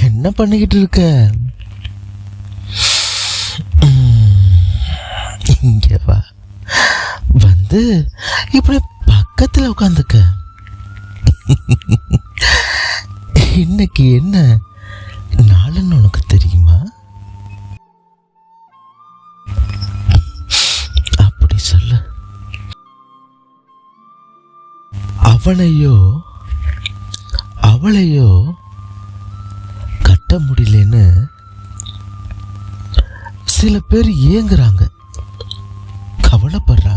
என்ன பண்ணிக்கிட்டு இருக்க? இங்கே வா. வந்து இப்படி பக்கத்துல உட்காந்துக்க. இன்னைக்கு என்ன நாளுன்னு உனக்கு தெரியுமா? அப்படி சொல்லு. அவனையோ அவளையோ கட்ட முடியலன்னு சில பேர் ஏங்குறாங்க. கவலைப்படுறாங்க.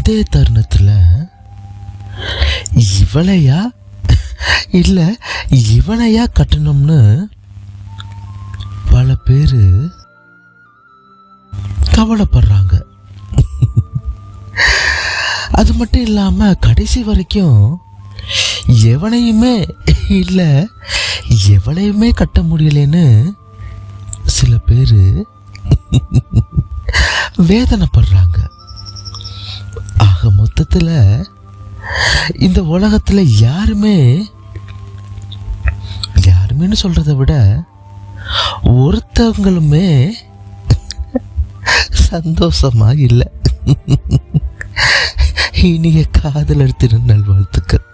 அதே தருணத்தில் இவளையா? இல்லை இவனையா கட்டணும்னு பல பேர் கவலைப்படுறாங்க. அது மட்டும் இல்லாமல் கடைசி வரைக்கும் எவனையுமே இல்லை எவளையுமே கட்ட முடியலன்னு சில பேர் வேதனைப்படுறாங்க. ஆக இந்த உலகத்துல யாருமே யாருமேன்னு சொல்றதை விட ஒருத்தவங்களுமே சந்தோஷமாக இல்லை. இனிய காதலர் திருநல் வாழ்த்துக்கள்